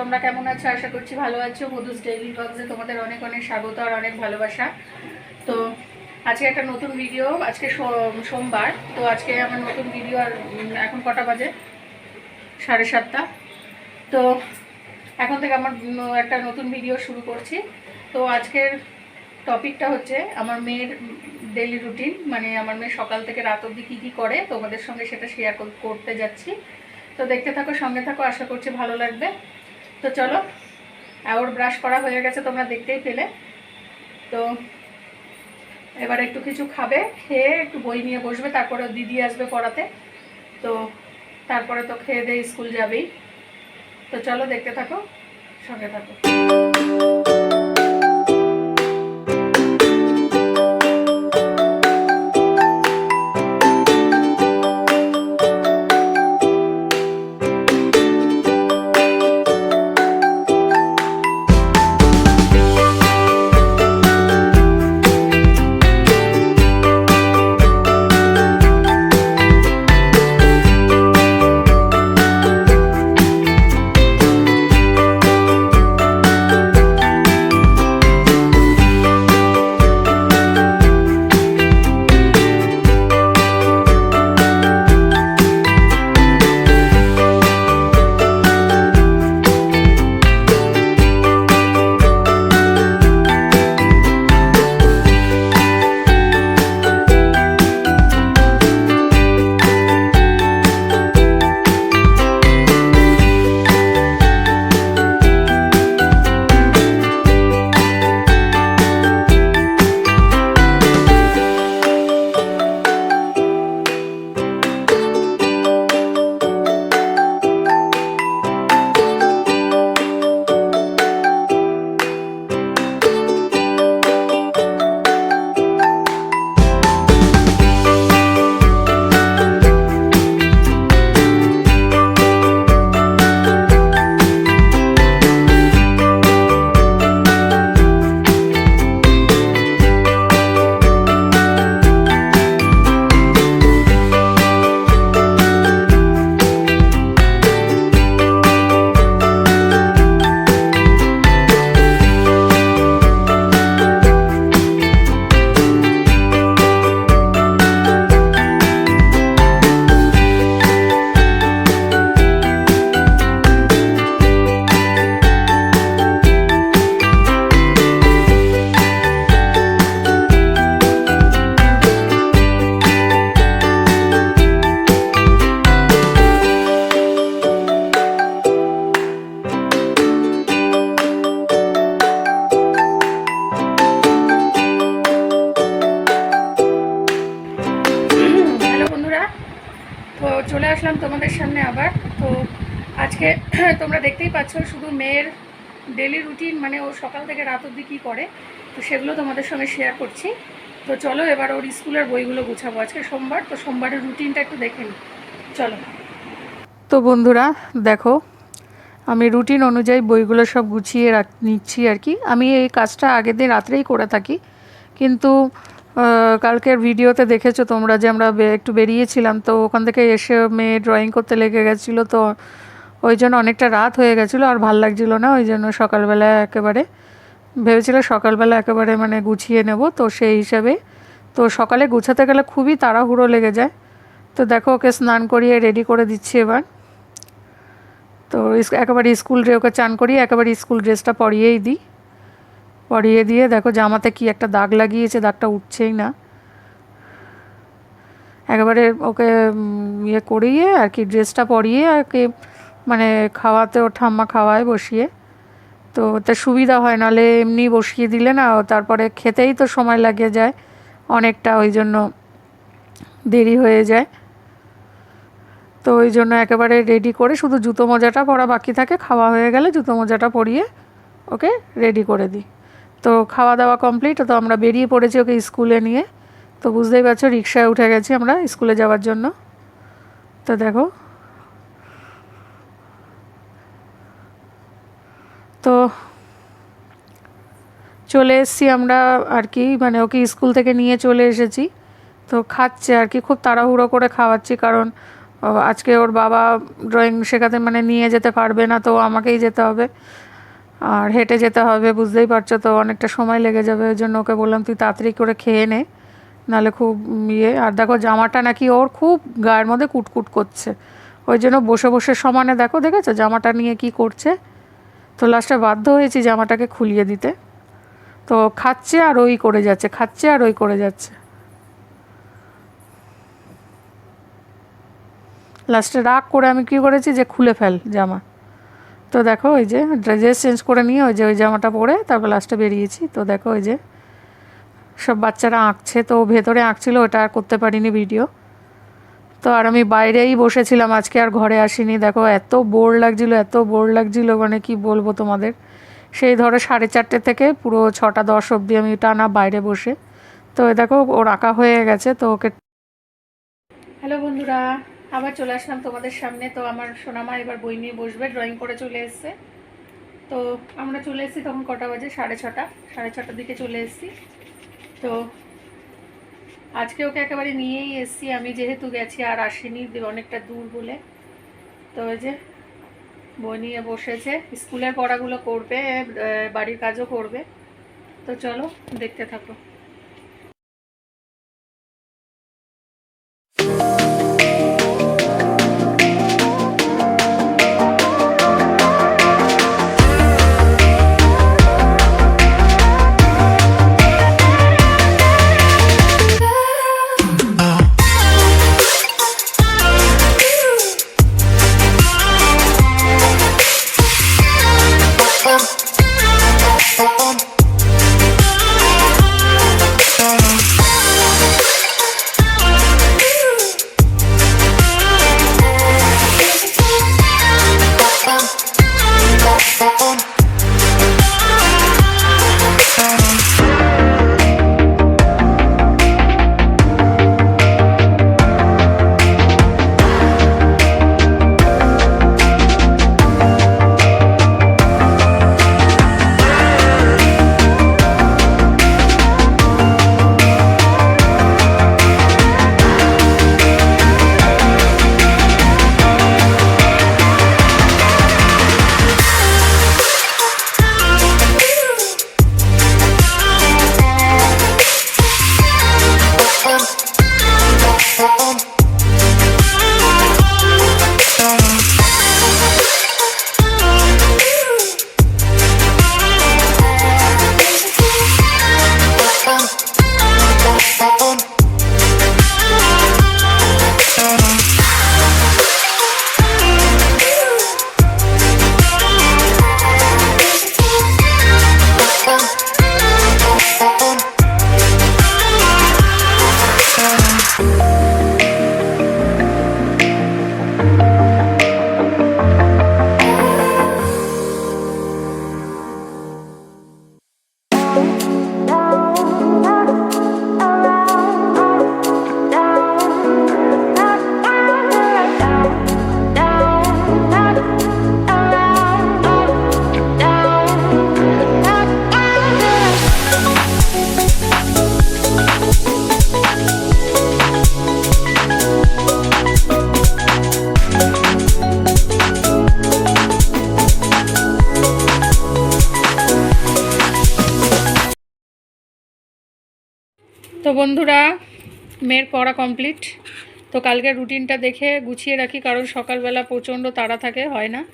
তোমরা কেমন আছো? আশা করছি ভালো আছো। মধুস ডেইলি ব্লগসে তোমাদের অনেক অনেক স্বাগত আর অনেক ভালোবাসা। তো আজকে একটা নতুন ভিডিও আজকে সোমবার। তো আজকে আমার নতুন ভিডিও আর এখন কটা বাজে? সাড়ে সাতটা। তো এখন থেকে আমার একটা নতুন ভিডিও শুরু করছি। তো আজকের টপিকটা হচ্ছে আমার মেয়ের ডেলি রুটিন মানে আমার মেয়ে সকাল থেকে রাত অবধি কী কী করে, তোমাদের সঙ্গে সেটা শেয়ার করতে যাচ্ছি। তো দেখতে থাকো, সঙ্গে থাকো, আশা করছি ভালো লাগবে। তো চলো আওয়ার ব্রাশ করা হয়ে গেছে তোমরা দেখতেই পেলে। তো এবার একটু কিছু খাবে, খেয়ে একটু বই নিয়ে বসবে, তারপরে দিদি আসবে পড়াতে। তো তারপরে তো খেয়ে দিয়ে স্কুল যাবেই। তো চলো দেখতে থাকো, সঙ্গে থাকো। মেয়ের ডেলি রুটিন মানে ও সকাল থেকে রাত অবধি কী করে, তো সেগুলো তোমাদের সঙ্গে শেয়ার করছি। তো চলো এবার ওর স্কুলের বইগুলো গুছাবো আজকে সোমবার, তো সোমবারের রুটিনটা একটু দেখে নিই চলো। তো বন্ধুরা, দেখো, আমি রুটিন অনুযায়ী বইগুলো সব গুছিয়ে রাখ, নিচ্ছি আর কি। আমি এই কাজটা আগের দিন রাত্রেই করে থাকি, কিন্তু কালকের ভিডিওতে দেখেছ তোমরা যে আমরা একটু বেরিয়েছিলাম, তো ওখান থেকে এসে মেয়ে ড্রয়িং করতে লেগে গেছিল, তো ওই জন্য অনেকটা রাত হয়ে গেছিল আর ভালো লাগছিল না, ওই জন্য সকালবেলা একেবারে ভেবেছিল সকালবেলা একেবারে মানে গুছিয়ে নেব, তো সেই হিসাবে। তো সকালে গুছাতে গেলে খুবই তাড়াহুড়ো লেগে যায়। তো দেখো ওকে স্নান করিয়ে রেডি করে দিচ্ছি এবার। তো একেবারে স্কুল ড্রে ওকে চান করিয়ে একেবারে স্কুল ড্রেসটা পরিয়েই দিই। পরিয়ে দিয়ে দেখো জামাতে কি একটা দাগ লাগিয়েছে, দাগটা উঠছেই না। একেবারে ওকে ইয়ে করিয়ে আর কি ড্রেসটা পরিয়ে আর কি মানে খাওয়াতে ওর ঠাম্মা খাওয়ায় বসিয়ে। তো ওতে সুবিধা হয়, নাহলে এমনি বসিয়ে দিলে না, তারপরে খেতেই তো সময় লাগে যায়, অনেকটা ওই জন্য দেরি হয়ে যায়। তো ওই জন্য একেবারে রেডি করে শুধু জুতো মোজাটা পরা বাকি থাকে, খাওয়া হয়ে গেলে জুতো মোজাটা পরিয়ে ওকে রেডি করে দিই। তো খাওয়া দাওয়া কমপ্লিট তো আমরা বেরিয়ে পড়েছি ওকে স্কুলে নিয়ে। তো বুঝতেই পারছ, রিক্সায় উঠে গেছি আমরা স্কুলে যাওয়ার জন্য। তো দেখো তো চলে এসেছি আমরা আর কি মানে ওকে স্কুল থেকে নিয়ে চলে এসেছি। তো খাচ্ছে আর কি, খুব তাড়াহুড়ো করে খাওয়াচ্ছি কারণ আজকে ওর বাবা ড্রয়িং শেখাতে মানে নিয়ে যেতে পারবে না, তো আমাকেই যেতে হবে। আর হেঁটে যেতে হবে, বুঝতেই পারছ তো, অনেকটা সময় লেগে যাবে, ওই জন্য ওকে বললাম, তুই তাড়াতাড়ি করে খেয়ে নে, নাহলে খুব ইয়ে। আর দেখো, জামাটা নাকি ওর খুব গায়ের মধ্যে কুটকুট করছে। ওই জন্য বসে বসে সমানে দেখো, দেখেছ জামাটা নিয়ে কি করছে? তো লাস্টে বাধ্য হয়েছি জামাটাকে খুলিয়ে দিতে। তো খাচ্ছে আর ওই করে যাচ্ছে, খাচ্ছে আর ওই করে যাচ্ছে। লাস্টে রাগ করে আমি কী করেছি যে খুলে ফেল জামা। তো দেখো ওই যে ড্রেস চেঞ্জ করে নিয়ে ওই যে ওই জামাটা পরে তারপর লাস্টে বেরিয়েছি। তো দেখো ওই যে সব বাচ্চারা আঁকছে, তো ভেতরে আঁকছিল, ওটা আর করতে পারিনি ভিডিও তো আর আমি বাইরেই বসেছিলাম, আজকে আর ঘরে আসিনি। দেখো, এত বোর লাগছিল, এত বোর লাগছিল মানে কি বলব তোমাদের? সেই ধরো সাড়ে চারটে থেকে পুরো ছটা দশ অবধি আমি টানা বাইরে বসে। তো দেখো ওর আঁকা হয়ে গেছে, তো ওকে হ্যালো বন্ধুরা, আবার চলে আসলাম তোমাদের সামনে। তো আমার সোনামা এবার বই নিয়ে বসবে ড্রয়িং করে চলে এসছে। তো আমরা চলে এসেছি তখন কটা বাজে? সাড়ে ছটা, সাড়ে ছটার দিকে চলে এসেছি। তো আজকে ওকে একেবারে নিয়েই এসছি। আমি যেহেতু গেছি আর আসিনি অনেকটা দূর বলে। তো ওই যে বই নিয়ে বসেছে। স্কুলের পড়াগুলো করবে বাড়ির কাজও করবে। তো চলো, দেখতে থাকো। বন্ধুরা, মেয়ের পড়া কমপ্লিট তো কালকে রুটিনটা দেখে গুছিয়ে রাখি, কারণ সকালবেলা প্রচণ্ড তাড়া থাকে, হয় না?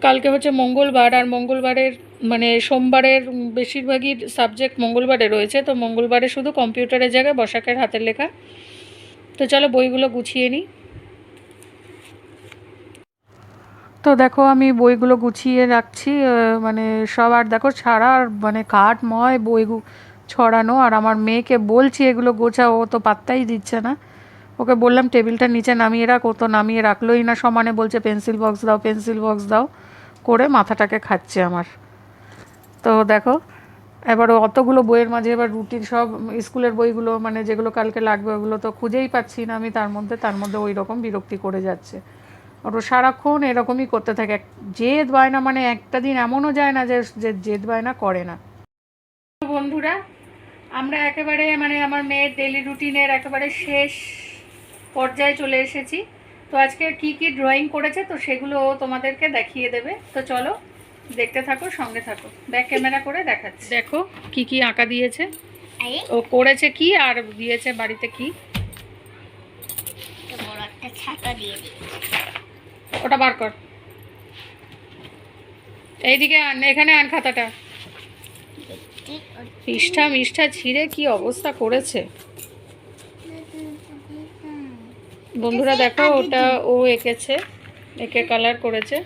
কালকে হচ্ছে মঙ্গলবার, আর মঙ্গলবারের মানে সোমবারের বেশিরভাগই সাবজেক্ট মঙ্গলবারে রয়েছে, তো মঙ্গলবারে শুধু কম্পিউটারের জায়গায় বসাকের হাতের লেখা। তো চলো বইগুলো গুছিয়ে নিই। তো দেখো, আমি বইগুলো গুছিয়ে রাখছি মানে সব, আর দেখো ছাড়া মানে কাঠময় বই গু- ছড়ানো, আর আমার মেয়েকে বলছি এগুলো গোছা ও তো পাত্তাই দিচ্ছে না। ওকে বললাম, টেবিলটা নিচে নামিয়ে রাখ, ও তো নামিয়ে রাখলোই না। সমানে বলছে, পেন্সিল বক্স দাও, পেন্সিল বক্স দাও। করে মাথাটাকে খাচ্ছে আমার। তো দেখো, এবার অতগুলো বইয়ের মাঝে এবার রুটিন সব স্কুলের বইগুলো মানে যেগুলো কালকে লাগবে ওগুলো তো খুঁজেই পাচ্ছি না আমি, তার মধ্যে তার মধ্যে ওই রকম বিরক্তি করে যাচ্ছে। আর ও সারাক্ষণ এরকমই করতে থাকে। জেদ বায়না মানে একটা দিন এমনও যায় না যে জেদ বায়না করে না। বন্ধুরা আমরা একেবারে মানে আমার মেয়ের ডেলি রুটিনের একেবারে শেষ পর্যায়ে চলে এসেছি। তো আজকে কি কি ড্রয়িং করেছে তো সেগুলো ও তোমাদেরকে দেখিয়ে দেবে। তো চলো দেখতে থাকো সঙ্গে থাকো। ব্যাক ক্যামেরা করে দেখাচ্ছি। দেখো কি কি আঁকা দিয়েছে। ও করেছে কি আর দিয়েছে বাড়িতে কি? ওটা বার কর। এইদিকে আন এখানে আন খাতাটা। পৃষ্ঠা মিষ্ঠা ছিঁড়ে কি অবস্থা করেছে? বন্ধুরা দেখো ওটা ও এঁকেছে এঁকে কালার করেছে।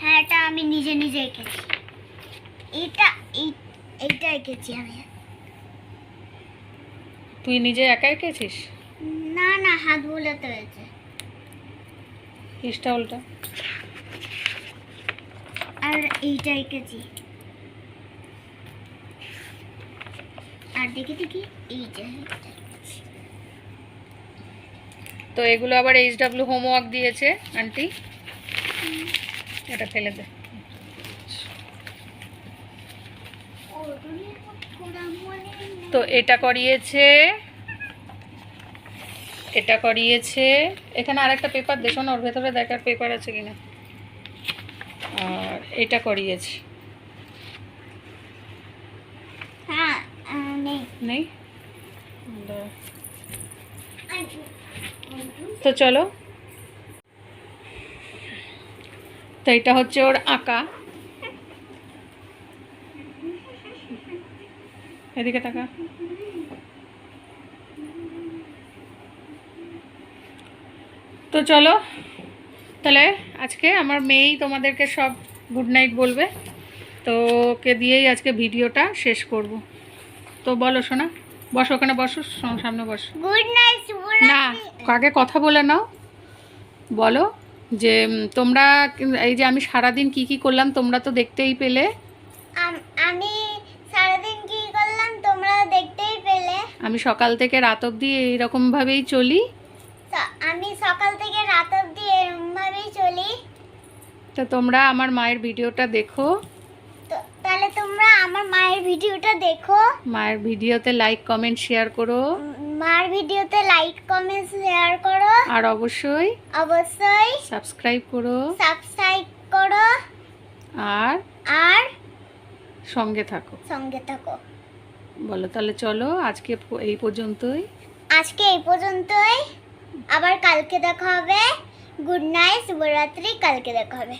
হ্যাঁ এটা আমি নিজে নিজে এঁকেছি। এটা এই এইটা এঁকেছি আমি। তুই নিজে একা এঁকেছিস? না না হাত বোলাতে হয়েছে। পৃষ্ঠা উল্টা। আর এইটা এঁকেছি। তো এগুলো আবার এইচ ডাব্লিউ হোমওয়ার্ক দিয়েছে আন্টি এটা ফেলে দে। তো এটা করিয়েছে এটা করিয়েছে। এখানে আরেকটা পেপার দেখো না, ওর ভেতরে দেখার পেপার আছে কিনা। আর এটা করিয়েছে হ্যাঁ আহ, নেই? তো চলো। তো এটা হচ্ছে ওর আঁকা। এদিকে টাকা তো চলো। তাহলে আজকে আমার মেয়েই তোমাদেরকে সব গুড নাইট বলবে। তো ওকে দিয়েই আজকে ভিডিওটা শেষ করব। তো বলো শোনা বসো ওখানে বসো সামনে বসো। গুড নাইট না কাকে কথা বলে নাও বলো যে তোমরা এই যে আমি সারাদিন কি কি করলাম তোমরা তো দেখতেই পেলে। আমি সারাদিন কি করলাম তোমরা দেখতেই পেলে। আমি সকাল থেকে রাত অবধি এইরকমভাবেই চলি। স- আমি সকাল থেকে রাত অবধি এরমভাবেই চলি। তো তোমরা আমার মায়ের ভিডিওটা দেখো। আমার মায়ের ভিডিওটা দেখো। মায়ের ভিডিওতে লাইক কমেন্ট শেয়ার করো। মার ভিডিওতে লাইক কমেন্ট শেয়ার করো। আর অবশ্যই অবশ্যই সাবস্ক্রাইব করো। সাবস্ক্রাইব করো। আর আর সঙ্গে থাকো। সঙ্গে থাকো। বলো তাহলে চলো আজকে এই পর্যন্তই। আজকে এই পর্যন্তই। আবার কালকে দেখা হবে। গুড নাইট শুভরাত্রি কালকে দেখা হবে।